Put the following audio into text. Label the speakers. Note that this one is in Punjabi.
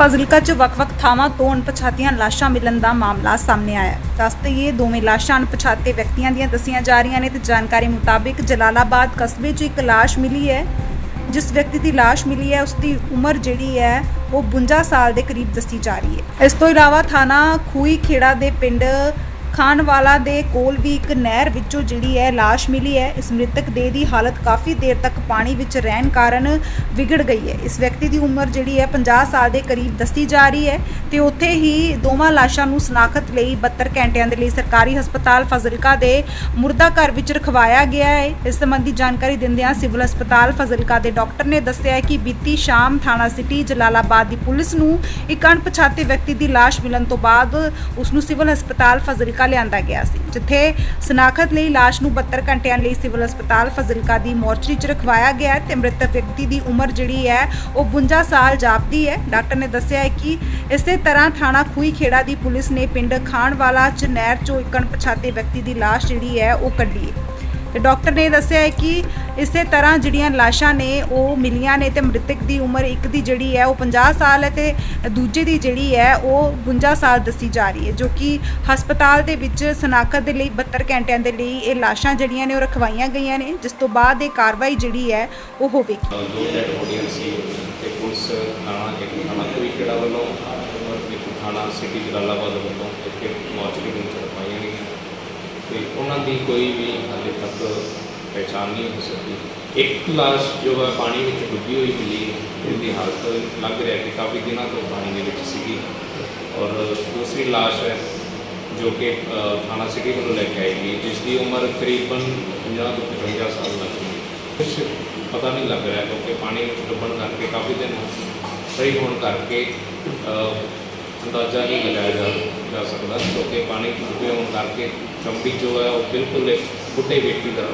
Speaker 1: ਫਾਜ਼ਿਲਕਾ 'ਚ ਵੱਖ-ਵੱਖ ਥਾਵਾਂ ਤੋਂ ਅਣਪਛਾਤੀਆਂ ਲਾਸ਼ਾਂ ਮਿਲਣ ਦਾ ਮਾਮਲਾ ਸਾਹਮਣੇ ਆਇਆ ਹੈ। ਦੱਸਦੇ ਇਹ ਦੋਵੇਂ ਲਾਸ਼ਾਂ ਅਣਪਛਾਤੇ ਵਿਅਕਤੀਆਂ ਦੀਆਂ ਦੱਸੀਆਂ ਜਾ ਰਹੀਆਂ ਨੇ ਤੇ ਜਾਣਕਾਰੀ ਮੁਤਾਬਿਕ ਜਲਾਲਾਬਾਦ ਕਸਬੇ 'ਚ ਇੱਕ ਲਾਸ਼ ਮਿਲੀ ਹੈ ਜਿਸ ਵਿਅਕਤੀ ਦੀ ਲਾਸ਼ ਮਿਲੀ ਹੈ, ਉਸ ਦੀ ਉਮਰ ਜਿਹੜੀ ਹੈ, ਉਹ 52 ਸਾਲ ਦੇ ਕਰੀਬ ਦੱਸੀ ਜਾ ਰਹੀ ਹੈ ਇਸ ਤੋਂ ਇਲਾਵਾ ਥਾਣਾ ਖੂਈ ਖੇੜਾ ਦੇ ਪਿੰਡ ਖਾਨਵਾਲਾ ਦੇ ਕੋਲ ਵੀ ਇੱਕ ਨਹਿਰ ਵਿੱਚੋਂ ਜਿਹੜੀ ਹੈ ਲਾਸ਼ ਮਿਲੀ ਹੈ। ਇਸ ਮ੍ਰਿਤਕ ਦੇਹ ਦੀ ਹਾਲਤ ਕਾਫੀ ਦੇਰ ਤੱਕ ਪਾਣੀ ਵਿੱਚ ਰਹਿਣ ਕਾਰਨ ਵਿਗੜ ਗਈ ਹੈ। ਇਸ ਵਿਅਕਤੀ ਦੀ ਉਮਰ ਜਿਹੜੀ ਹੈ 50 ਸਾਲ ਦੇ ਕਰੀਬ ਦੱਸੀ ਜਾ ਰਹੀ ਹੈ ਤੇ ਉੱਥੇ ਹੀ ਦੋਵਾਂ ਲਾਸ਼ਾਂ ਨੂੰ ਸਨਾਖਤ ਲਈ 72 ਘੰਟਿਆਂ ਦੇ ਲਈ ਸਰਕਾਰੀ ਹਸਪਤਾਲ ਫਜ਼ਿਲਕਾ ਦੇ ਮੁਰਦਾ ਘਰ ਵਿੱਚ ਰਖਵਾਇਆ ਗਿਆ ਹੈ। ਇਸ ਸੰਬੰਧੀ ਜਾਣਕਾਰੀ ਦਿੰਦਿਆਂ ਸਿਵਲ ਹਸਪਤਾਲ ਫਜ਼ਿਲਕਾ ਦੇ ਡਾਕਟਰ ਨੇ ਦੱਸਿਆ ਹੈ ਕਿ ਬੀਤੀ ਸ਼ਾਮ ਥਾਣਾ ਸਿਟੀ ਜਲਾਲਾਬਾਦ ਦੀ ਪੁਲਿਸ ਨੂੰ ਇੱਕ ਅਣਪਛਾਤੇ ਵਿਅਕਤੀ ਦੀ ਲਾਸ਼ ਮਿਲਣ ਤੋਂ ਬਾਅਦ ਉਸ ਨੂੰ ਸਿਵਲ ਹਸਪਤਾਲ ਫਜ਼ਿਲਕਾ ਲਿਆਂਦਾ ਗਿਆ ਸੀ, ਜਿੱਥੇ ਸਨਾਖਤ ਲਈ ਲਾਸ਼ ਨੂੰ 72 ਘੰਟਿਆਂ ਲਈ ਸਿਵਲ ਹਸਪਤਾਲ ਫਾਜ਼ਿਲਕਾ ਦੀ ਮੋਰਚਰੀ 'ਚ ਰਖਵਾਇਆ ਗਿਆ ਹੈ ਤੇ ਮ੍ਰਿਤਕ ਵਿਅਕਤੀ ਦੀ ਉਮਰ ਜਿਹੜੀ ਹੈ ਉਹ 52 ਸਾਲ ਜਾਪਦੀ ਹੈ। ਡਾਕਟਰ ਨੇ ਦੱਸਿਆ ਹੈ ਕਿ ਇਸੇ ਤਰ੍ਹਾਂ ਥਾਣਾ ਖੂਈ ਖੇੜਾ ਦੀ ਪੁਲਿਸ ਨੇ ਪਿੰਡ ਖਾਨਵਾਲਾ 'ਚ ਨਹਿਰ 'ਚੋਂ ਇੱਕ ਅਣਪਛਾਤੇ ਵਿਅਕਤੀ ਦੀ ਲਾਸ਼ ਜਿਹੜੀ ਹੈ ਉਹ ਕੱਢੀ ਹੈ। ਤੇ ਡਾਕਟਰ ਨੇ ਦੱਸਿਆ ਹੈ ਕਿ ਇਸੇ ਤਰ੍ਹਾਂ ਜਿਹੜੀਆਂ ਲਾਸ਼ਾਂ ਨੇ, ਉਹ ਮਿਲੀਆਂ ਨੇ ਤੇ ਮ੍ਰਿਤਕ ਦੀ ਉਮਰ ਇੱਕ ਦੀ ਜਿਹੜੀ ਹੈ, ਉਹ 50 ਸਾਲ ਹੈ ਤੇ ਦੂਜੇ ਦੀ ਜਿਹੜੀ ਹੈ, ਉਹ 52 ਸਾਲ ਦੱਸੀ ਜਾ ਰਹੀ ਹੈ, ਜੋ ਕਿ ਹਸਪਤਾਲ ਦੇ ਵਿੱਚ ਸਨਾਖਤ ਦੇ ਲਈ 72 ਘੰਟਿਆਂ ਦੇ ਲਈ ਇਹ ਲਾਸ਼ਾਂ ਜਿਹੜੀਆਂ ਨੇ, ਉਹ ਰਖਵਾਈਆਂ ਗਈਆਂ ਨੇ, ਜਿਸ ਤੋਂ ਬਾਅਦ ਇਹ ਕਾਰਵਾਈ ਜਿਹੜੀ ਹੈ, ਉਹ ਹੋਵੇਗੀ।
Speaker 2: ਦੋ ਡੈਡ ਬੋਡੀਆਂ ਸੀ ਤੇ ਪੁਲਿਸ ਥਾਣਾ ਇੱਕ ਥਾਣਾ ਕੋਈ ਕਿਹੜਾ ਵੱਲੋਂ ਔਰ ਇੱਕ ਥਾਣਾ ਸਿਟੀ ਜਲਾਲਾਬਾਦ ਵੱਲੋਂ ਇੱਥੇ ਮੌਚਰੀ ਵਿੱਚ ਰਖਵਾਈਆਂ ਗਈਆਂ। ਤੇ ਉਹਨਾਂ ਦੀ ਕੋਈ ਵੀ ਹਾਲੇ ਤੱਕ ਪਹਿਚਾਣ ਨਹੀਂ ਹੋ ਸਕੀ। ਇੱਕ ਲਾਸ਼ ਜੋ ਹੈ ਪਾਣੀ ਵਿੱਚ ਡੁੱਬੀ ਹੋਈ ਮਿਲੀ ਇਹਦੀ ਹਾਲਤ ਲੱਗ ਰਿਹਾ ਕਿ ਕਾਫੀ ਦਿਨਾਂ ਤੋਂ ਪਾਣੀ ਦੇ ਵਿੱਚ ਸੀਗੀ। ਔਰ ਦੂਸਰੀ ਲਾਸ਼ ਹੈ ਜੋ ਕਿ ਥਾਣਾ ਸਿਟੀ ਵੱਲੋਂ ਲੈ ਕੇ ਆਈ ਗਈ ਜਿਸ ਦੀ ਉਮਰ ਕਰੀਬਨ 50 ਤੋਂ 55 ਸਾਲ ਲੱਗ ਗਈ। ਕੁਛ ਪਤਾ ਨਹੀਂ ਲੱਗ ਰਿਹਾ ਕਿਉਂਕਿ ਪਾਣੀ ਵਿੱਚ ਡੁੱਬਣ ਕਰਕੇ ਕਾਫੀ ਦਿਨ ਸਹੀ ਹੋਣ ਕਰਕੇ ਅੰਦਾਜ਼ਾ ਨਹੀਂ ਲਗਾਇਆ ਜਾ ਜਾ ਸਕਦਾ ਕਿਉਂਕਿ ਪਾਣੀ ਵਿੱਚ ਹੋਣ ਕਰਕੇ ਚੰਬੀ ਜੋ ਹੈ ਉਹ ਬਿਲਕੁਲ ਇੱਕ ਬੁੱਢੇ ਵਿਅਕਤੀ ਦਾ